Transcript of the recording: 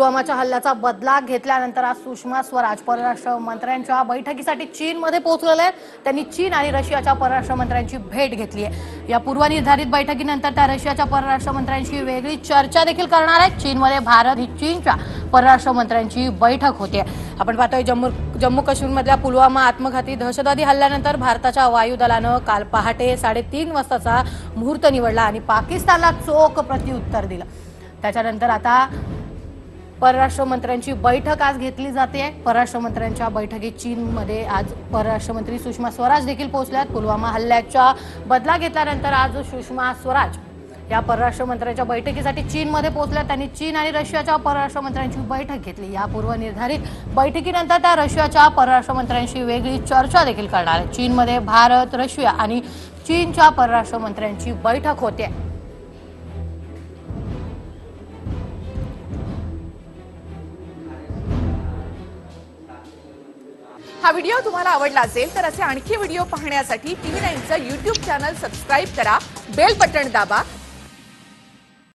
पुलवामाच्या हल्ल्याचा बदला घेतल्यानंतर आज सुषमा स्वराज परराष्ट्र मंत्र्यांच्या बैठकीसाठी चीनमध्ये पोहोचलेल्या आहेत. त्यांनी चीन आणि रशियाच्या परराष्ट्र मंत्र्यांची भेट घेतली आहे. या पूर्वनिर्धारित बैठकीनंतर त्या रशियाच्या परराष्ट्र मंत्र्यांशी वेगळी चर्चा देखील करणार आहेत. चीनमध्ये भारत ही चीनच्या परराष्ट्र मंत्र्यांची बैठक होते. आपण पाहतोय जम्मू जम्मू काश्मीरमधल्या पुलवामा आत्मघाती दहशतवादी हल्ल्यानंतर भारताच्या वायुदलानं काल पहाटे साडेतीन वाजताचा मुहूर्त निवडला आणि पाकिस्तानला चोख प्रत्युत्तर दिलं. त्याच्यानंतर आता परराष्ट्र मंत्र्यांची बैठक आज घेतली जाते. परराष्ट्र मंत्र्यांच्या बैठकीत चीनमध्ये आज परराष्ट्र मंत्री सुषमा स्वराज देखील पोहोचल्यात. पुलवामा हल्ल्याच्या बदला घेतल्यानंतर आज सुषमा स्वराज या परराष्ट्र मंत्र्यांच्या बैठकीसाठी चीनमध्ये पोहोचल्या त्यांनी चीन आणि रशियाच्या परराष्ट्र मंत्र्यांची बैठक घेतली. या पूर्वनिर्धारित बैठकीनंतर त्या रशियाच्या परराष्ट्र मंत्र्यांशी वेगळी चर्चा देखील करणार चीनमध्ये भारत रशिया आणि चीनच्या परराष्ट्र मंत्र्यांची बैठक होते. हा व्हिडिओ तुम्हाला आवडला असेल तर असे आणखी व्हिडिओ पाहण्यासाठी टीव्ही नाईनचं युट्यूब चॅनल सबस्क्राईब करा. बेल बटण दाबा.